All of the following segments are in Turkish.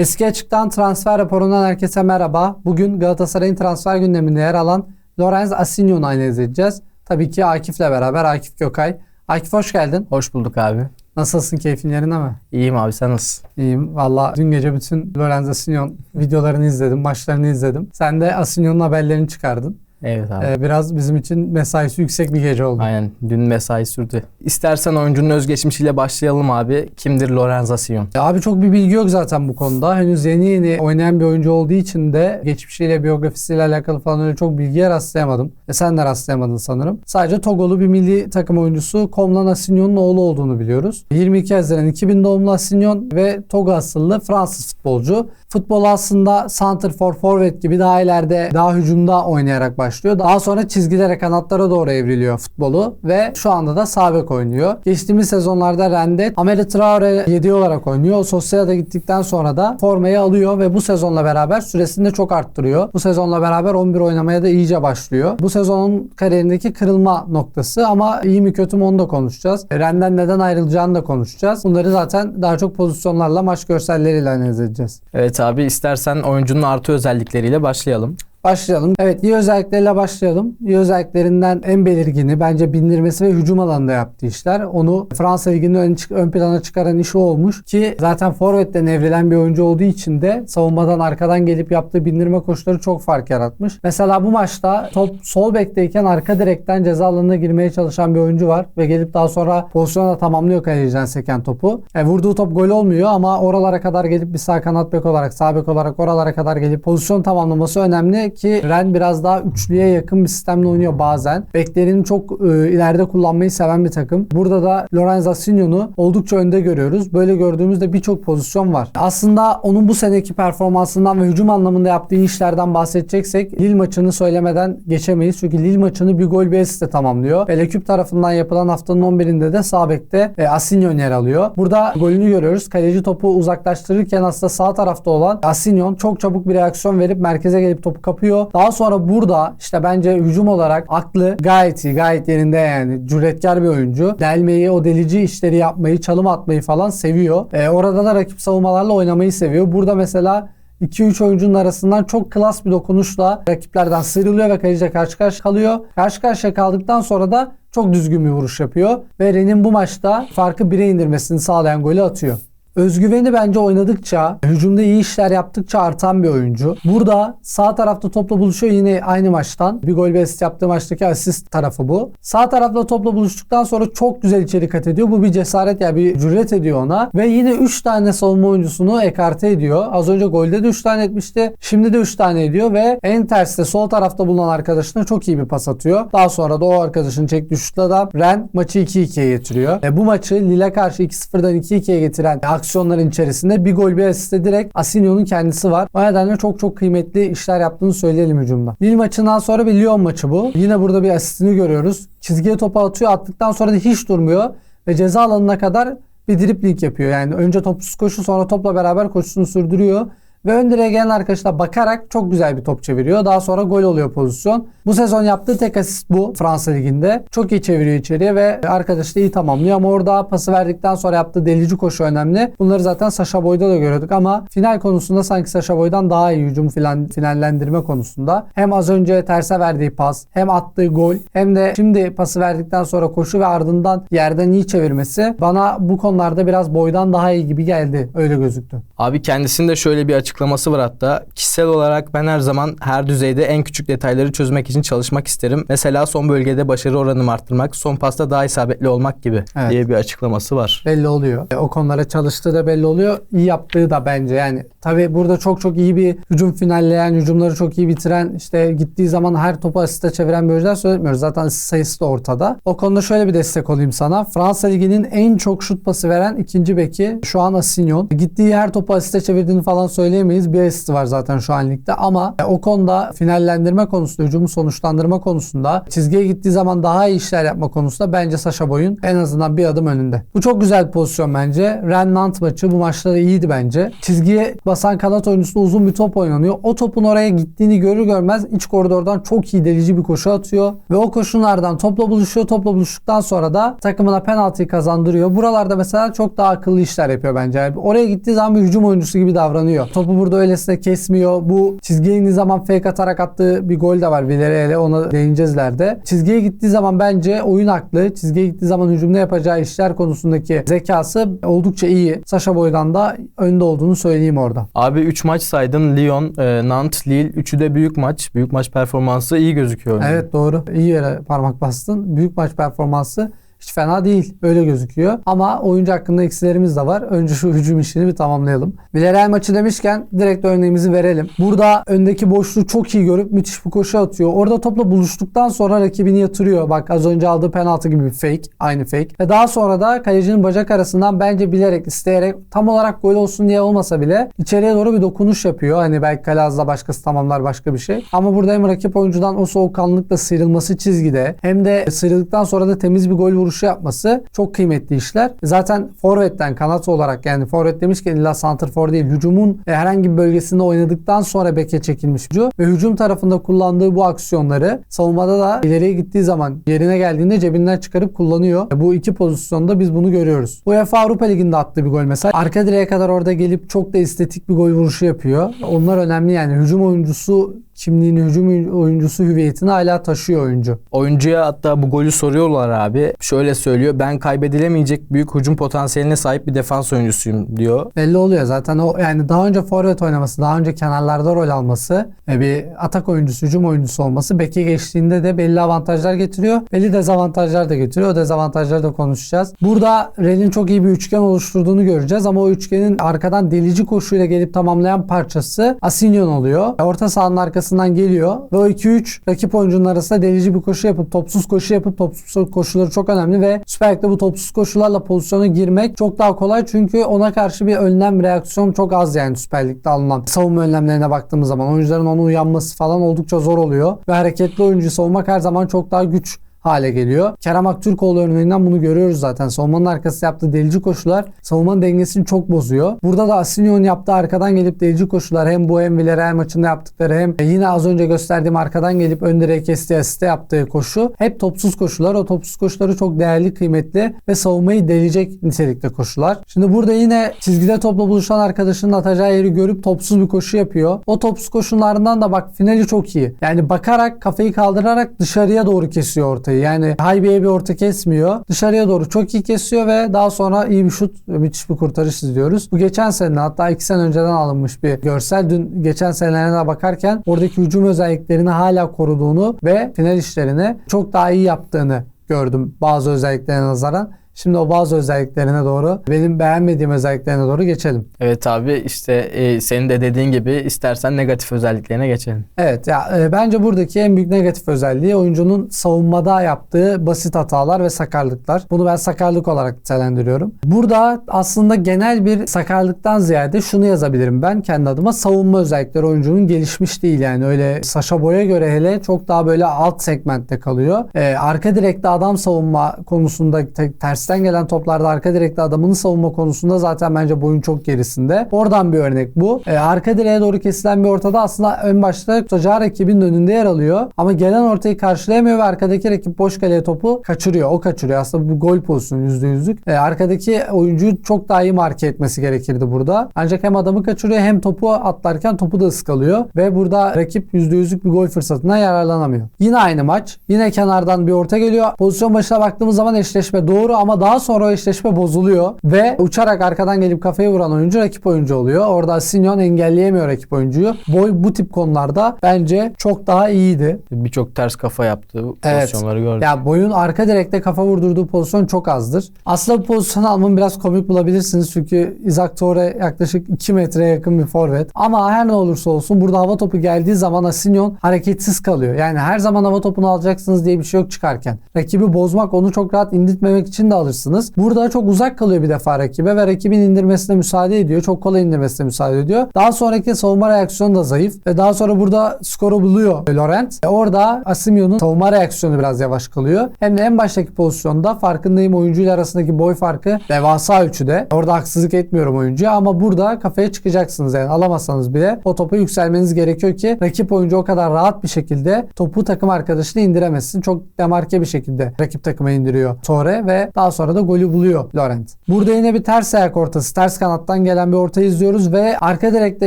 Eski Açık'tan transfer raporundan herkese merhaba. Bugün Galatasaray'ın transfer gündeminde yer alan Lorenz Asinyon'u analiz edeceğiz. Tabii ki Akif'le beraber Akif Gökay. Akif hoş geldin. Hoş bulduk abi. Nasılsın? Keyfin yerinde mi? İyiyim abi sen nasılsın? İyiyim. Valla dün gece bütün Lorenz Asinyon videolarını izledim, maçlarını izledim. Sen de Asinyon'un haberlerini çıkardın. Evet abi. Ee, biraz bizim için mesaisi yüksek bir gece oldu. Aynen dün mesai sürdü. İstersen oyuncunun özgeçmişiyle başlayalım abi. Kimdir Lorenz Asinyon? Ya Abi çok bir bilgi yok zaten bu konuda. Henüz yeni yeni oynayan bir oyuncu olduğu için de geçmişiyle, biyografisiyle alakalı falan öyle çok bilgiye rastlayamadım. E sen de rastlayamadın sanırım. Sadece Togolu bir milli takım oyuncusu Komlan Asinyon'un oğlu olduğunu biliyoruz. 22 Haziran 2000 doğumlu Asinyon ve Togo asıllı Fransız futbolcu. Futbol aslında center for forward gibi daha ileride daha hücumda oynayarak başlıyor. Daha sonra çizgilere kanatlara doğru evriliyor futbolu ve şu anda da sağ bek oynuyor. Geçtiğimiz sezonlarda Rendet Ameli Traore 7 olarak oynuyor. O Sosye'de gittikten sonra da formayı alıyor ve bu sezonla beraber süresini de çok arttırıyor. Bu sezonla beraber 11 oynamaya da iyice başlıyor. Bu sezonun kariyerindeki kırılma noktası ama iyi mi kötü mü onu da konuşacağız. Ren'den neden ayrılacağını da konuşacağız. Bunları zaten daha çok pozisyonlarla maç görselleriyle analiz edeceğiz. Evet abi istersen oyuncunun artı özellikleriyle başlayalım. Başlayalım. Evet iyi özellikleriyle başlayalım. İyi özelliklerinden en belirgini bence bindirmesi ve hücum alanında yaptığı işler. Onu Fransa Ligi'nin ön, ön plana çıkaran işi olmuş ki zaten forvetten evrilen bir oyuncu olduğu için de savunmadan arkadan gelip yaptığı bindirme koşuları çok fark yaratmış. Mesela bu maçta top sol bekteyken arka direkten ceza alanına girmeye çalışan bir oyuncu var ve gelip daha sonra pozisyona tamamlıyor kaleciden seken topu. E, vurduğu top gol olmuyor ama oralara kadar gelip bir sağ kanat bek olarak sağ bek olarak oralara kadar gelip pozisyon tamamlaması önemli ki Ren biraz daha üçlüye yakın bir sistemle oynuyor bazen. Beklerini çok e, ileride kullanmayı seven bir takım. Burada da Lorenz Asinyon'u oldukça önde görüyoruz. Böyle gördüğümüzde birçok pozisyon var. Aslında onun bu seneki performansından ve hücum anlamında yaptığı işlerden bahsedeceksek Lille maçını söylemeden geçemeyiz. Çünkü Lille maçını bir gol bir asistle tamamlıyor. Ve Leküp tarafından yapılan haftanın 11'inde de sağ bekte e, Asinyon yer alıyor. Burada golünü görüyoruz. Kaleci topu uzaklaştırırken aslında sağ tarafta olan Asinyon çok çabuk bir reaksiyon verip merkeze gelip topu kapıyor. Daha sonra burada işte bence hücum olarak aklı gayet iyi, gayet yerinde yani. Cüretkar bir oyuncu. Delmeyi, o delici işleri yapmayı, çalım atmayı falan seviyor. E, orada da rakip savunmalarla oynamayı seviyor. Burada mesela 2-3 oyuncunun arasından çok klas bir dokunuşla rakiplerden sıyrılıyor ve kaleciyle karşı karşıya kalıyor. Karşı karşıya kaldıktan sonra da çok düzgün bir vuruş yapıyor. Ve Ren'in bu maçta farkı 1'e indirmesini sağlayan golü atıyor. Özgüveni bence oynadıkça, hücumda iyi işler yaptıkça artan bir oyuncu. Burada sağ tarafta topla buluşuyor yine aynı maçtan. Bir gol asist yaptığı maçtaki asist tarafı bu. Sağ tarafta topla buluştuktan sonra çok güzel içeri kat ediyor. Bu bir cesaret yani bir cüret ediyor ona. Ve yine 3 tane savunma oyuncusunu ekarte ediyor. Az önce golde de 3 tane etmişti. Şimdi de 3 tane ediyor ve en terste sol tarafta bulunan arkadaşına çok iyi bir pas atıyor. Daha sonra da o arkadaşın çektiği şutla da Ren maçı 2-2'ye getiriyor. E, bu maçı Lille karşı 2-0'dan 2-2'ye getiren aksiyonların içerisinde bir gol bir asiste direkt Asinyon'un kendisi var. O nedenle çok çok kıymetli işler yaptığını söyleyelim hücumda. Lille maçından sonra bir Lyon maçı bu. Yine burada bir asistini görüyoruz. Çizgiye topu atıyor. Attıktan sonra da hiç durmuyor ve ceza alanına kadar bir dripling yapıyor. Yani önce topsuz koşu sonra topla beraber koşusunu sürdürüyor. Ve ön direğe gelen arkadaşına bakarak çok güzel bir top çeviriyor. Daha sonra gol oluyor pozisyon. Bu sezon yaptığı tek asist bu Fransa Ligi'nde. Çok iyi çeviriyor içeriye ve arkadaşı da iyi tamamlıyor. Ama orada pası verdikten sonra yaptığı delici koşu önemli. Bunları zaten Sasha Boy'da da görüyorduk ama final konusunda sanki Sasha Boy'dan daha iyi hücum filan finallendirme konusunda. Hem az önce terse verdiği pas, hem attığı gol, hem de şimdi pası verdikten sonra koşu ve ardından yerden iyi çevirmesi bana bu konularda biraz Boy'dan daha iyi gibi geldi. Öyle gözüktü. Abi kendisinde şöyle bir açıklaması var hatta. Kişisel olarak ben her zaman her düzeyde en küçük detayları çözmek için çalışmak isterim. Mesela son bölgede başarı oranımı arttırmak, son pasta daha isabetli olmak gibi Evet. diye bir açıklaması var. belli oluyor. E, O konulara çalıştığı da belli oluyor. İyi yaptığı da bence yani. Tabi burada çok çok iyi bir hücum finalleyen, hücumları çok iyi bitiren, işte gittiği zaman her topu asiste çeviren bir oyuncular söylemiyoruz. Zaten sayısı da ortada. O konuda şöyle bir destek olayım sana. Fransa Ligi'nin en çok şut pası veren ikinci beki şu an Asinyon. Gittiği her topu asiste çevirdiğini falan söyleyemiyorum söyleyemeyiz. Bir asisti var zaten şu an ligde ama e, o konuda finallendirme konusunda, hücumu sonuçlandırma konusunda, çizgiye gittiği zaman daha iyi işler yapma konusunda bence Sasha Boy'un en azından bir adım önünde. Bu çok güzel bir pozisyon bence. Ren-Nant maçı bu maçta da iyiydi bence. Çizgiye basan kanat oyuncusuna uzun bir top oynanıyor. O topun oraya gittiğini görür görmez iç koridordan çok iyi delici bir koşu atıyor. Ve o koşulardan topla buluşuyor. Topla buluştuktan sonra da takımına penaltıyı kazandırıyor. Buralarda mesela çok daha akıllı işler yapıyor bence. Oraya gittiği zaman bir hücum oyuncusu gibi davranıyor. Topu burada öylesine kesmiyor. Bu çizgiye indiği zaman fake atarak attığı bir gol de var Villarreal'e. Ona değineceğiz ileride. Çizgiye gittiği zaman bence oyun aklı. Çizgiye gittiği zaman hücumda yapacağı işler konusundaki zekası oldukça iyi. Sasha Boy'dan da önde olduğunu söyleyeyim orada. Abi 3 maç saydın. Lyon, e, Nantes, Lille. Üçü de büyük maç. Büyük maç performansı iyi gözüküyor. Evet doğru. İyi yere parmak bastın. Büyük maç performansı hiç fena değil. Öyle gözüküyor. Ama oyuncu hakkında eksilerimiz de var. Önce şu hücum işini bir tamamlayalım. Villarreal maçı demişken direkt örneğimizi verelim. Burada öndeki boşluğu çok iyi görüp müthiş bir koşu atıyor. Orada topla buluştuktan sonra rakibini yatırıyor. Bak az önce aldığı penaltı gibi bir fake. Aynı fake. Ve daha sonra da kalecinin bacak arasından bence bilerek, isteyerek tam olarak gol olsun diye olmasa bile içeriye doğru bir dokunuş yapıyor. Hani belki kale ağzında başkası tamamlar başka bir şey. Ama burada hem rakip oyuncudan o soğukkanlılıkla sıyrılması çizgide hem de sıyrıldıktan sonra da temiz bir gol vuruşu yapması çok kıymetli işler. Zaten forvetten kanat olarak yani forvet demişken illa santrfor değil hücumun e, herhangi bir bölgesinde oynadıktan sonra beke çekilmiş hücum ve hücum tarafında kullandığı bu aksiyonları savunmada da ileriye gittiği zaman yerine geldiğinde cebinden çıkarıp kullanıyor. E, Bu iki pozisyonda biz bunu görüyoruz. UEFA Avrupa Ligi'nde attığı bir gol mesela. Arka direğe kadar orada gelip çok da estetik bir gol vuruşu yapıyor. Onlar önemli yani hücum oyuncusu kimliğini, hücum oyuncusu hüviyetini hala taşıyor oyuncu. Oyuncuya hatta bu golü soruyorlar abi. Şöyle söylüyor. Ben kaybedilemeyecek büyük hücum potansiyeline sahip bir defans oyuncusuyum diyor. belli oluyor zaten o yani daha önce forvet oynaması, daha önce kenarlarda rol alması, e, bir atak oyuncusu, hücum oyuncusu olması beke geçtiğinde de belli avantajlar getiriyor. Belli dezavantajlar da getiriyor. O dezavantajları da konuşacağız. Burada Ren'in çok iyi bir üçgen oluşturduğunu göreceğiz ama o üçgenin arkadan delici koşuyla gelip tamamlayan parçası Asinyon oluyor. Orta sahanın arkasından geliyor ve o 2-3 rakip oyuncunun arasında delici bir koşu yapıp topsuz koşu yapıp topsuz koşuları çok önemli ve Süper Lig'de bu topsuz koşularla pozisyona girmek çok daha kolay. Çünkü ona karşı bir önlem reaksiyon çok az yani Süper Lig'de alınan savunma önlemlerine baktığımız zaman. Oyuncuların ona uyanması falan oldukça zor oluyor. Ve hareketli oyuncu savunmak her zaman çok daha güç hale geliyor. Kerem Aktürkoğlu örneğinden bunu görüyoruz zaten. Savunmanın arkası yaptığı delici koşular savunmanın dengesini çok bozuyor. Burada da Asinyon yaptığı arkadan gelip delici koşular hem bu hem Villarreal maçında yaptıkları hem yine az önce gösterdiğim arkadan gelip ön direğe kestiği asiste yaptığı koşu hep topsuz koşular. O topsuz koşuları çok değerli, kıymetli ve savunmayı delecek nitelikte koşular. Şimdi burada yine çizgide topla buluşan arkadaşının atacağı yeri görüp topsuz bir koşu yapıyor. O topsuz koşularından da bak finali çok iyi. Yani bakarak kafayı kaldırarak dışarıya doğru kesiyor ortayı. Yani Haybi'ye bir orta kesmiyor. Dışarıya doğru çok iyi kesiyor ve daha sonra iyi bir şut müthiş bir kurtarış izliyoruz. Bu geçen sene hatta iki sene önceden alınmış bir görsel. Dün geçen senelerine bakarken oradaki hücum özelliklerini hala koruduğunu ve final işlerini çok daha iyi yaptığını gördüm bazı özelliklerine nazaran. Şimdi o bazı özelliklerine doğru, benim beğenmediğim özelliklerine doğru geçelim. Evet abi işte e, senin de dediğin gibi istersen negatif özelliklerine geçelim. Evet ya e, bence buradaki en büyük negatif özelliği oyuncunun savunmada yaptığı basit hatalar ve sakarlıklar. Bunu ben sakarlık olarak nitelendiriyorum. Burada aslında genel bir sakarlıktan ziyade şunu yazabilirim ben kendi adıma savunma özellikleri oyuncunun gelişmiş değil yani öyle Saşa Boy'a göre hele çok daha böyle alt segmentte kalıyor. E, arka direkte adam savunma konusunda te- tersten gelen toplarda arka direkte adamını savunma konusunda zaten bence boyun çok gerisinde. Oradan bir örnek bu. E, arka direğe doğru kesilen bir ortada aslında ön başta tutacağı rakibin önünde yer alıyor. Ama gelen ortayı karşılayamıyor ve arkadaki rakip boş kaleye topu kaçırıyor. O kaçırıyor. Aslında bu gol pozisyonu %100'lük. E, arkadaki oyuncuyu çok daha iyi marke etmesi gerekirdi burada. Ancak hem adamı kaçırıyor hem topu atlarken topu da ıskalıyor. Ve burada rakip %100'lük bir gol fırsatına yararlanamıyor. Yine aynı maç. Yine kenardan bir orta geliyor. Pozisyon başına baktığımız zaman eşleşme doğru ama daha sonra o eşleşme bozuluyor. Ve uçarak arkadan gelip kafayı vuran oyuncu rakip oyuncu oluyor. Orada Sinyon engelleyemiyor rakip oyuncuyu. Boy bu tip konularda bence çok daha iyiydi. Birçok ters kafa yaptığı Evet. pozisyonları gördük. Ya boyun arka direkte kafa vurdurduğu pozisyon çok azdır. Aslında bu pozisyonu almamı biraz komik bulabilirsiniz. Çünkü Isaac Torre yaklaşık 2 metreye yakın bir forvet. Ama her ne olursa olsun burada hava topu geldiği zaman Asinyon hareketsiz kalıyor. Yani her zaman hava topunu alacaksınız diye bir şey yok çıkarken. Rakibi bozmak, onu çok rahat indirtmemek için de alırsınız. Burada çok uzak kalıyor bir defa rakibe ve rakibin indirmesine müsaade ediyor. Çok kolay indirmesine müsaade ediyor. Daha sonraki savunma reaksiyonu da zayıf. Ve daha sonra burada skoru buluyor Laurent. E orada Asimio'nun savunma reaksiyonu biraz yavaş kalıyor. Hem de en baştaki pozisyonda farkındayım oyuncuyla arasındaki boy farkı devasa ölçüde. Orada haksızlık etmiyorum oyuncuya ama burada kafaya çıkacaksınız yani alamasanız bile o topa yükselmeniz gerekiyor ki rakip oyuncu o kadar rahat bir şekilde topu takım arkadaşına indiremezsin. Çok demarke bir şekilde rakip takıma indiriyor Torre ve daha sonra da golü buluyor Laurent. Burada yine bir ters ayak ortası, ters kanattan gelen bir orta izliyoruz ve arka direkte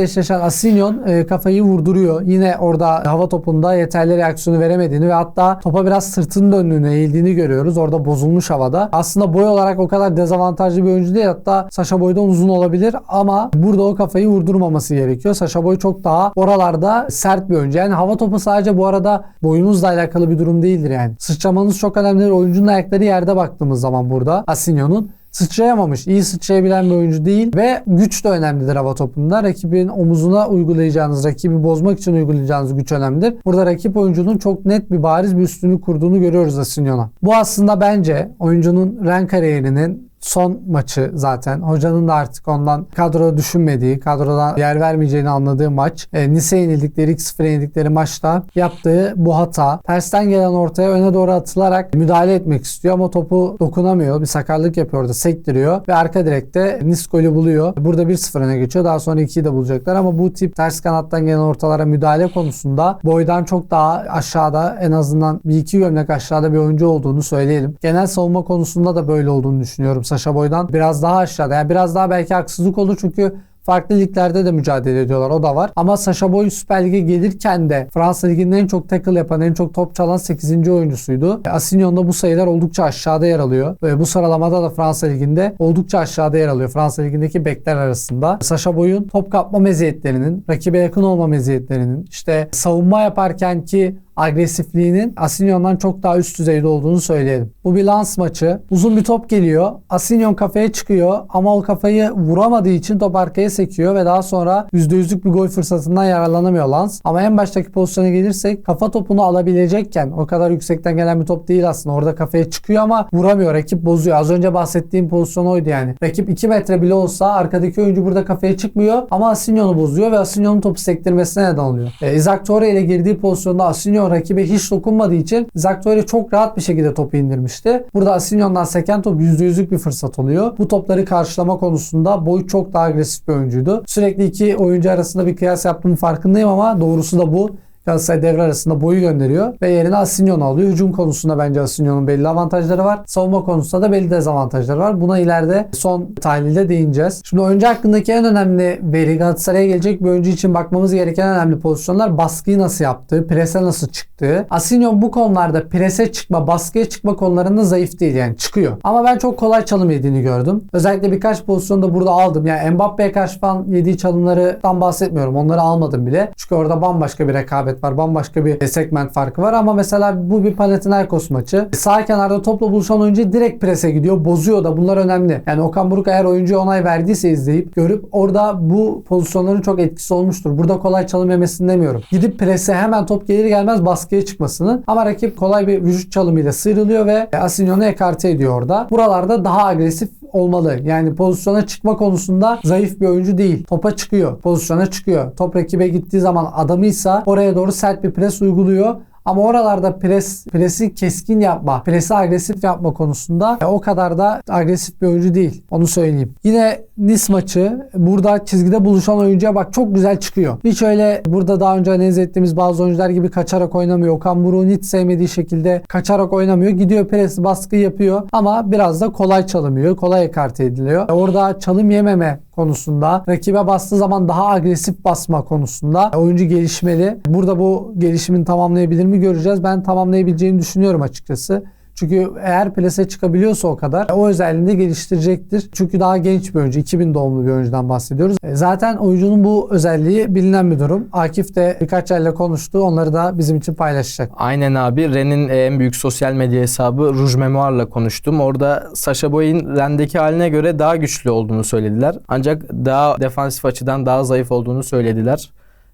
eşleşen Asinyon e, kafayı vurduruyor. Yine orada hava topunda yeterli reaksiyonu veremediğini ve hatta topa biraz sırtının döndüğünü, eğildiğini görüyoruz. Orada bozulmuş havada. Aslında boy olarak o kadar dezavantajlı bir oyuncu değil. Hatta Sasha Boy'dan uzun olabilir ama burada o kafayı vurdurmaması gerekiyor. Sasha Boy çok daha oralarda sert bir oyuncu. Yani hava topu sadece bu arada boyunuzla alakalı bir durum değildir yani. Sıçramanız çok önemlidir. Oyuncunun ayakları yerde baktığımız zaman burada Asinyon'un sıçrayamamış. iyi sıçrayabilen bir oyuncu değil ve güç de önemlidir hava topunda. Rakibin omuzuna uygulayacağınız, rakibi bozmak için uygulayacağınız güç önemlidir. Burada rakip oyuncunun çok net bir bariz bir üstünlük kurduğunu görüyoruz Asinyon'a. Bu aslında bence oyuncunun renk kariyerinin son maçı zaten. Hocanın da artık ondan kadro düşünmediği, kadrodan yer vermeyeceğini anladığı maç. E, Nice yenildikleri, 2-0 yenildikleri maçta yaptığı bu hata. Tersten gelen ortaya öne doğru atılarak müdahale etmek istiyor ama topu dokunamıyor. Bir sakarlık yapıyor orada, sektiriyor ve arka direkte Nice golü buluyor. Burada 1-0 öne geçiyor. Daha sonra 2'yi de bulacaklar ama bu tip ters kanattan gelen ortalara müdahale konusunda boydan çok daha aşağıda en azından bir iki gömlek aşağıda bir oyuncu olduğunu söyleyelim. Genel savunma konusunda da böyle olduğunu düşünüyorum. Sasha Boy'dan biraz daha aşağıda. Yani biraz daha belki haksızlık olur çünkü farklı liglerde de mücadele ediyorlar. O da var. Ama Sasha Boy Süper Lig'e gelirken de Fransa Ligi'nin en çok tackle yapan, en çok top çalan 8. oyuncusuydu. Asinyon'da bu sayılar oldukça aşağıda yer alıyor. Ve bu sıralamada da Fransa Ligi'nde oldukça aşağıda yer alıyor. Fransa Ligi'ndeki bekler arasında. Sasha Boy'un top kapma meziyetlerinin, rakibe yakın olma meziyetlerinin, işte savunma yaparken ki agresifliğinin Asinyon'dan çok daha üst düzeyde olduğunu söyleyelim. Bu bir lans maçı. Uzun bir top geliyor. Asinyon kafaya çıkıyor ama o kafayı vuramadığı için top arkaya sekiyor ve daha sonra %100'lük bir gol fırsatından yararlanamıyor Lans. Ama en baştaki pozisyona gelirsek kafa topunu alabilecekken o kadar yüksekten gelen bir top değil aslında. Orada kafaya çıkıyor ama vuramıyor. Rakip bozuyor. Az önce bahsettiğim pozisyon oydu yani. Rakip 2 metre bile olsa arkadaki oyuncu burada kafaya çıkmıyor ama Asinyon'u bozuyor ve Asinyon'un topu sektirmesine neden oluyor. E, Isaac Torre ile girdiği pozisyonda Asinyon rakibe hiç dokunmadığı için Isaac Torre çok rahat bir şekilde topu indirmişti. Burada Asinyon'dan seken top %100'lük bir fırsat oluyor. Bu topları karşılama konusunda boyu çok daha agresif bir oyuncuydu. Sürekli iki oyuncu arasında bir kıyas yaptığımın farkındayım ama doğrusu da bu. Galatasaray devre arasında boyu gönderiyor ve yerine Asinyon alıyor. Hücum konusunda bence Asinyon'un belli avantajları var. Savunma konusunda da belli dezavantajları var. Buna ileride son tahlilde değineceğiz. Şimdi oyuncu hakkındaki en önemli veri Galatasaray'a gelecek bir oyuncu için bakmamız gereken önemli pozisyonlar baskıyı nasıl yaptığı, prese nasıl çıktığı. Asinyon bu konularda prese çıkma, baskıya çıkma konularında zayıf değil yani çıkıyor. Ama ben çok kolay çalım yediğini gördüm. Özellikle birkaç pozisyonda burada aldım. Yani Mbappe'ye karşı falan yediği çalımlardan bahsetmiyorum. Onları almadım bile. Çünkü orada bambaşka bir rekabet var. Bambaşka bir segment farkı var ama mesela bu bir Panathinaikos maçı. Sağ kenarda topla buluşan oyuncu direkt prese gidiyor. Bozuyor da bunlar önemli. Yani Okan Buruk eğer oyuncuya onay verdiyse izleyip görüp orada bu pozisyonların çok etkisi olmuştur. Burada kolay çalım yemesini demiyorum. Gidip prese hemen top gelir gelmez baskıya çıkmasını ama rakip kolay bir vücut çalımıyla sıyrılıyor ve Asinyon'u ekarte ediyor orada. Buralarda daha agresif olmalı. Yani pozisyona çıkma konusunda zayıf bir oyuncu değil. Topa çıkıyor. Pozisyona çıkıyor. Top rakibe gittiği zaman adamıysa oraya doğru sert bir pres uyguluyor. Ama oralarda pres, presi keskin yapma, presi agresif yapma konusunda e, o kadar da agresif bir oyuncu değil. Onu söyleyeyim. Yine Nice maçı burada çizgide buluşan oyuncuya bak çok güzel çıkıyor. Hiç öyle burada daha önce analiz ettiğimiz bazı oyuncular gibi kaçarak oynamıyor. Okan Buruk'un hiç sevmediği şekilde kaçarak oynamıyor. Gidiyor presi baskı yapıyor ama biraz da kolay çalımıyor. Kolay ekarte ediliyor. Orada çalım yememe konusunda, rakibe bastığı zaman daha agresif basma konusunda oyuncu gelişmeli. Burada bu gelişimini tamamlayabilir mi göreceğiz. Ben tamamlayabileceğini düşünüyorum açıkçası. Çünkü eğer plase çıkabiliyorsa o kadar o özelliğini geliştirecektir. Çünkü daha genç bir oyuncu. 2000 doğumlu bir oyuncudan bahsediyoruz. E, Zaten oyuncunun bu özelliği bilinen bir durum. Akif de birkaç yerle konuştu. Onları da bizim için paylaşacak. Aynen abi. Ren'in en büyük sosyal medya hesabı Rouge Memoire'la konuştum. Orada Sasha Boy'un Ren'deki haline göre daha güçlü olduğunu söylediler. Ancak daha defansif açıdan daha zayıf olduğunu söylediler.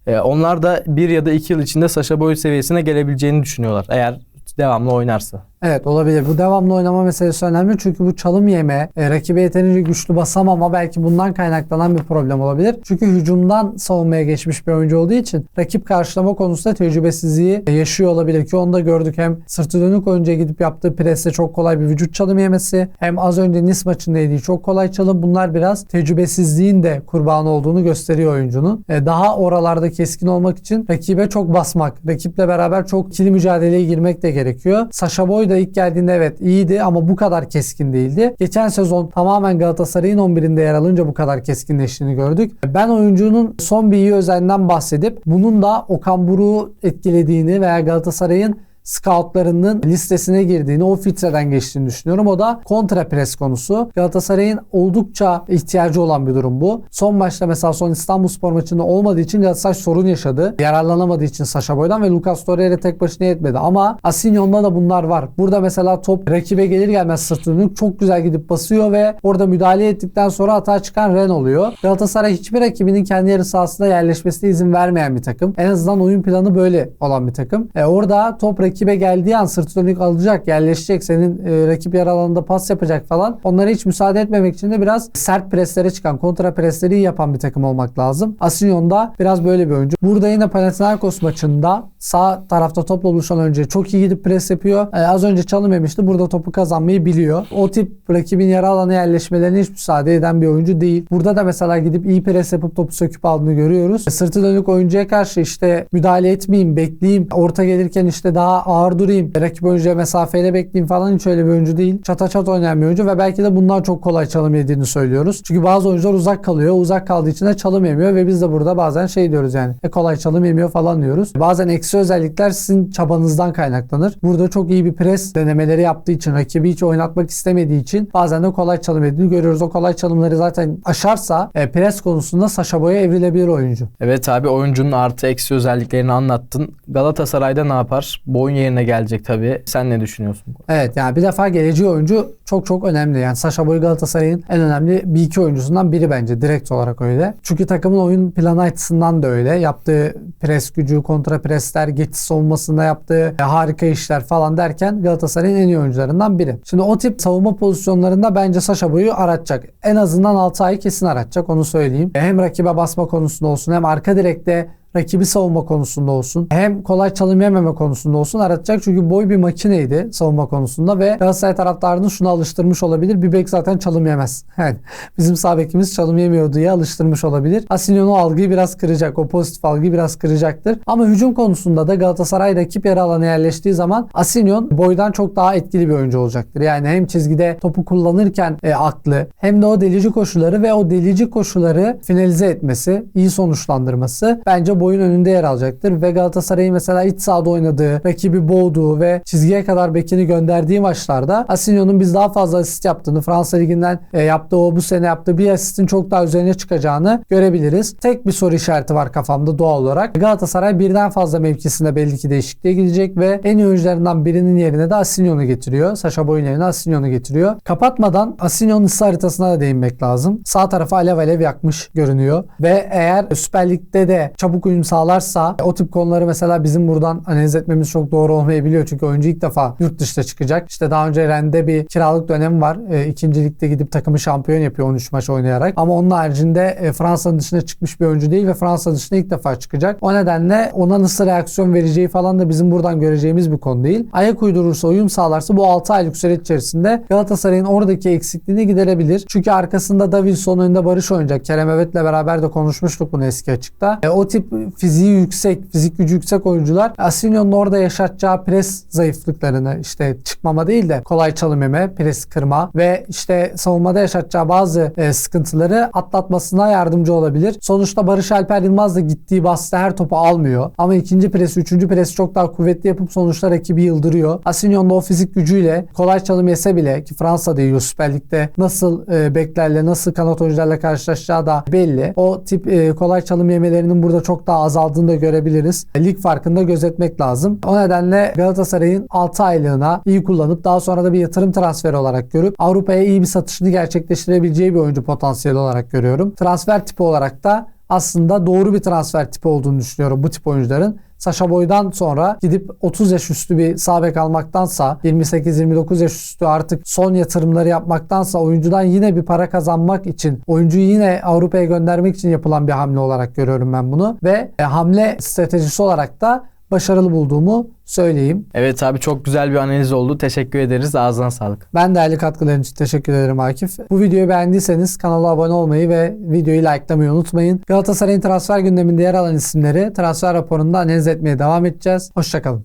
Ee, onlar da bir ya da iki yıl içinde Sasha Boy seviyesine gelebileceğini düşünüyorlar. Eğer devamlı oynarsa. Evet olabilir. Bu devamlı oynama meselesi önemli çünkü bu çalım yeme, e, rakibe yeterince güçlü basamama belki bundan kaynaklanan bir problem olabilir. Çünkü hücumdan savunmaya geçmiş bir oyuncu olduğu için rakip karşılama konusunda tecrübesizliği e, yaşıyor olabilir ki onu da gördük. Hem sırtı dönük oyuncuya gidip yaptığı presle çok kolay bir vücut çalım yemesi hem az önce Nice maçında yediği çok kolay çalım. Bunlar biraz tecrübesizliğin de kurbanı olduğunu gösteriyor oyuncunun. E, daha oralarda keskin olmak için rakibe çok basmak, rakiple beraber çok ikili mücadeleye girmek de gerekiyor. Sasha Boy da ilk geldiğinde evet iyiydi ama bu kadar keskin değildi. Geçen sezon tamamen Galatasaray'ın 11'inde yer alınca bu kadar keskinleştiğini gördük. Ben oyuncunun son bir iyi özelliğinden bahsedip bunun da Okan Buruk'u etkilediğini veya Galatasaray'ın scoutlarının listesine girdiğini, o filtreden geçtiğini düşünüyorum. O da kontra pres konusu. Galatasaray'ın oldukça ihtiyacı olan bir durum bu. Son maçta mesela son İstanbulspor maçında olmadığı için Galatasaray sorun yaşadı. Yararlanamadığı için Saşa Boy'dan ve Lucas Torreira tek başına yetmedi. Ama Asinyon'da da bunlar var. Burada mesela top rakibe gelir gelmez sırtını çok güzel gidip basıyor ve orada müdahale ettikten sonra hata çıkan Ren oluyor. Galatasaray hiçbir rakibinin kendi yarı sahasında yerleşmesine izin vermeyen bir takım. En azından oyun planı böyle olan bir takım. E orada top rakibe geldiği an sırtı dönük alacak, yerleşecek, senin e, rakip yarı alanında pas yapacak falan. Onlara hiç müsaade etmemek için de biraz sert preslere çıkan, kontra presleri iyi yapan bir takım olmak lazım. Asinyon da biraz böyle bir oyuncu. Burada yine Panathinaikos maçında sağ tarafta topla buluşan önce çok iyi gidip pres yapıyor. E, az önce çalım. Burada topu kazanmayı biliyor. O tip rakibin yarı alana yerleşmelerine hiç müsaade eden bir oyuncu değil. Burada da mesela gidip iyi pres yapıp topu söküp aldığını görüyoruz. E, sırtı dönük oyuncuya karşı işte müdahale etmeyeyim, bekleyeyim. Orta gelirken işte daha ağır durayım. Rakip oyuncuya mesafeyle bekleyeyim falan hiç öyle bir oyuncu değil. Çata çat oynayan bir oyuncu ve belki de bundan çok kolay çalım yediğini söylüyoruz. Çünkü bazı oyuncular uzak kalıyor. Uzak kaldığı için de çalım yemiyor ve biz de burada bazen şey diyoruz yani. E kolay çalım yemiyor falan diyoruz. Bazen eksi özellikler sizin çabanızdan kaynaklanır. Burada çok iyi bir pres denemeleri yaptığı için, rakibi hiç oynatmak istemediği için bazen de kolay çalım yediğini görüyoruz. O kolay çalımları zaten aşarsa e, pres konusunda Saşa Boy'a evrilebilir oyuncu. Evet abi oyuncunun artı eksi özelliklerini anlattın. Galatasaray'da ne yapar? Boyun yerine gelecek tabii. Sen ne düşünüyorsun? Evet yani bir defa geleceği oyuncu çok çok önemli. Yani Saşa Boy Galatasaray'ın en önemli bir iki oyuncusundan biri bence direkt olarak öyle. Çünkü takımın oyun planı açısından da öyle. Yaptığı pres gücü, kontra presler, geçiş savunmasında yaptığı e, harika işler falan derken Galatasaray'ın en iyi oyuncularından biri. Şimdi o tip savunma pozisyonlarında bence Saşa Boy'u aratacak. En azından 6 ay kesin aratacak onu söyleyeyim. Hem rakibe basma konusunda olsun hem arka direkte rakibi savunma konusunda olsun hem kolay çalım yememe konusunda olsun aratacak. Çünkü boy bir makineydi savunma konusunda ve Galatasaray taraftarını şuna alıştırmış olabilir. Bir bek zaten çalım yemez. Yani bizim sağ bekimiz çalım yemiyor diye alıştırmış olabilir. Asinyon o algıyı biraz kıracak. O pozitif algıyı biraz kıracaktır. Ama hücum konusunda da Galatasaray rakip yarı alana yerleştiği zaman Asinyon boydan çok daha etkili bir oyuncu olacaktır. Yani hem çizgide topu kullanırken e, aklı hem de o delici koşuları ve o delici koşuları finalize etmesi, iyi sonuçlandırması bence boyun önünde yer alacaktır. Ve Galatasaray'ın mesela iç sahada oynadığı, rakibi boğduğu ve çizgiye kadar bekini gönderdiği maçlarda Asinyon'un biz daha fazla asist yaptığını, Fransa Ligi'nden e, yaptığı o bu sene yaptığı bir asistin çok daha üzerine çıkacağını görebiliriz. Tek bir soru işareti var kafamda doğal olarak. Galatasaray birden fazla mevkisinde belli ki değişikliğe gidecek ve en iyi oyuncularından birinin yerine de Asinyon'u getiriyor. Saşa Boy'un yerine Asinyon'u getiriyor. Kapatmadan Asinyon'un ısı haritasına da değinmek lazım. Sağ tarafı alev alev yakmış görünüyor. Ve eğer Süper Lig'de de çabuk uyum sağlarsa o tip konuları mesela bizim buradan analiz etmemiz çok doğru olmayabiliyor. Çünkü oyuncu ilk defa yurt dışına çıkacak. İşte daha önce Ren'de bir kiralık dönemi var. E, ikinci ligde gidip takımı şampiyon yapıyor 13 maç oynayarak. Ama onun haricinde e, Fransa'nın dışına çıkmış bir oyuncu değil ve Fransa dışına ilk defa çıkacak. O nedenle ona nasıl reaksiyon vereceği falan da bizim buradan göreceğimiz bir konu değil. Ayak uydurursa, uyum sağlarsa bu 6 aylık süreç içerisinde Galatasaray'ın oradaki eksikliğini giderebilir. Çünkü arkasında Davinson önünde Barış oynayacak. Kerem Evet'le beraber de konuşmuştuk bunu eski açıkta. E, o tip fiziği yüksek, fizik gücü yüksek oyuncular Asinyon'un orada yaşatacağı pres zayıflıklarını işte çıkmama değil de kolay çalım yeme, pres kırma ve işte savunmada yaşatacağı bazı e, sıkıntıları atlatmasına yardımcı olabilir. Sonuçta Barış Alper Yılmaz da gittiği basta her topu almıyor. Ama ikinci presi, üçüncü presi çok daha kuvvetli yapıp sonuçta rakibi yıldırıyor. Asinyon'da o fizik gücüyle kolay çalım yese bile ki Fransa'da yiyor Süper Lig'de nasıl e, beklerle, nasıl kanat oyuncularla karşılaşacağı da belli. O tip e, kolay çalım yemelerinin burada çok daha azaldığını da görebiliriz. Lig farkında gözetmek lazım. O nedenle Galatasaray'ın 6 aylığına iyi kullanıp daha sonra da bir yatırım transferi olarak görüp Avrupa'ya iyi bir satışını gerçekleştirebileceği bir oyuncu potansiyeli olarak görüyorum. Transfer tipi olarak da aslında doğru bir transfer tipi olduğunu düşünüyorum bu tip oyuncuların. Sasha Boy'dan sonra gidip 30 yaş üstü bir sağ bek almaktansa 28-29 yaş üstü artık son yatırımları yapmaktansa oyuncudan yine bir para kazanmak için oyuncuyu yine Avrupa'ya göndermek için yapılan bir hamle olarak görüyorum ben bunu. Ve e, hamle stratejisi olarak da başarılı bulduğumu söyleyeyim. Evet abi çok güzel bir analiz oldu. Teşekkür ederiz. Ağzına sağlık. Ben değerli katkıların için teşekkür ederim Akif. Bu videoyu beğendiyseniz kanala abone olmayı ve videoyu likelamayı unutmayın. Galatasaray'ın transfer gündeminde yer alan isimleri transfer raporunda analiz etmeye devam edeceğiz. Hoşçakalın.